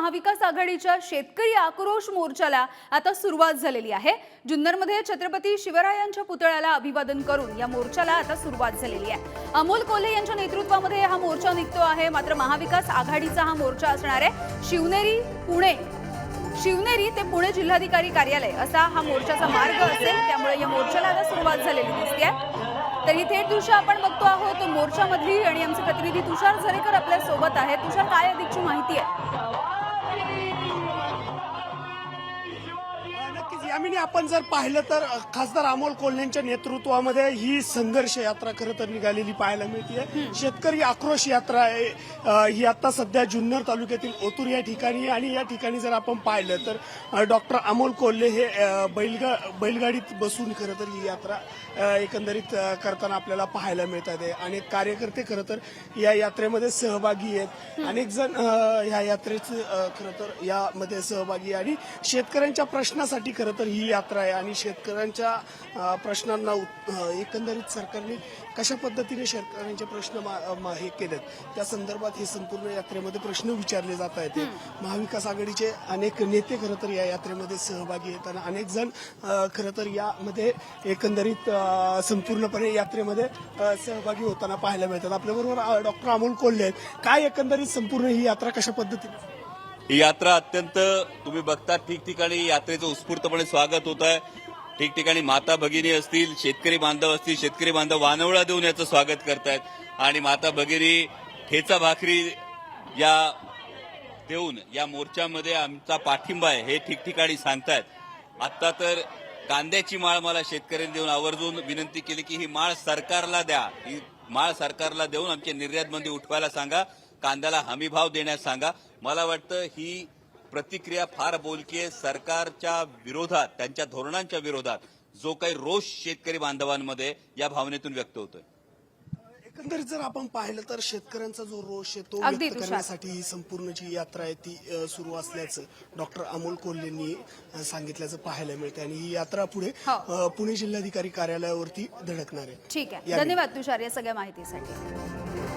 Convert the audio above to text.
महाविकास आघाडीच्या शेतकरी आक्रोश मोर्चाला आता सुरुवात झालेली आहे. जुन्नरमध्ये छत्रपती शिवरायांच्या पुतळ्याला अभिवादन करून या मोर्चाला आता सुरुवात झालेली आहे. अमोल कोल्हे यांच्या नेतृत्वामध्ये हा मोर्चा निघतो आहे. मात्र महाविकास आघाडीचा हा मोर्चा असणार आहे. शिवनेरी पुणे शिवनेरी ते पुणे जिल्हाधिकारी कार्यालय असा हा मोर्चाचा मार्ग असेल. त्यामुळे या मोर्चाला आता सुरुवात झालेली दिसते तर ही थेट दृश्य आपण बघतो आहोत. मोर्चामधली आणि आमचे प्रतिनिधी तुषार झरेकर आपल्यासोबत आहेत. तुषार काय अधिकची माहिती आहे? Amém. यामिनी आपण जर पाहिलं तर खासदार अमोल कोल्हेंच्या नेतृत्वामध्ये ही संघर्ष यात्रा खरं तर निघालेली पाहायला मिळते शेतकरी आक्रोश यात्रा आहे. ही आता सध्या जुन्नर तालुक्यातील ओतूर या ठिकाणी आणि या ठिकाणी जर आपण पाहिलं तर डॉक्टर अमोल कोल्हे हे बैलगा बैलगाडीत बसून खरं तर ही यात्रा एकंदरीत करताना आपल्याला पाहायला मिळतात. आहे. अनेक कार्यकर्ते खरं तर या यात्रेमध्ये सहभागी आहेत. अनेक जण ह्या यात्रेचे खरं तर यामध्ये सहभागी आणि शेतकऱ्यांच्या प्रश्नासाठी खरं तर ही यात्रा आहे आणि शेतकऱ्यांच्या प्रश्नांना एकंदरीत सरकारने कशा पद्धतीने शेतकऱ्यांचे प्रश्न हे केलेत त्या संदर्भात हे संपूर्ण यात्रेमध्ये प्रश्न विचारले जात आहेत. महाविकास आघाडीचे अनेक नेते खरं तर या यात्रेमध्ये सहभागी आहेत आणि अनेक जण खरं तर यामध्ये एकंदरीत संपूर्णपणे यात्रेमध्ये सहभागी होताना पाहायला मिळतात. आपल्याबरोबर डॉक्टर अमोल कोल्हे आहेत. काय एकंदरीत संपूर्ण ही यात्रा कशा पद्धतीने? ही यात्रा अत्यंत तुम्ही बघता ठिकठिकाणी यात्रेचं उत्स्फूर्तपणे स्वागत होत आहे. ठिकठिकाणी माता भगिनी असतील शेतकरी बांधव असतील शेतकरी बांधव वानवळा देऊन याचं स्वागत करतायत. आणि माता भगिनी ठेचा भाकरी या देऊन या मोर्चामध्ये आमचा पाठिंबा आहे हे ठिकठिकाणी सांगतायत. आता तर कांद्याची माळ मला शेतकऱ्यांनी देऊन आवर्जून विनंती केली की ही माळ सरकारला द्या. ही माळ सरकारला देऊन आमची निर्यातमध्ये उठवायला सांगा. कांद्याला हमी भाव देण्यास सांगा. मला वाटतं ही प्रतिक्रिया फार बोलकी आहे सरकारच्या विरोधात त्यांच्या धोरणांच्या विरोधात जो काही रोष शेतकरी बांधवांमध्ये या भावनेतून व्यक्त होतोय. एकंदरीत जर आपण पाहिलं तर शेतकऱ्यांचा जो रोष आहे तो अगदी व्यक्त तुषार. करण्यासाठी ही संपूर्ण जी यात्रा आहे ती अ, सुरू असल्याचं डॉक्टर अमोल कोल्हेंनी अ, सांगितल्याचं पाहायला मिळते आणि ही यात्रा पुढे हो. अ, पुणे जिल्हाधिकारी कार्यालयावरती धडकणार आहे. ठीक आहे. धन्यवाद तुषार या सगळ्या माहितीसाठी.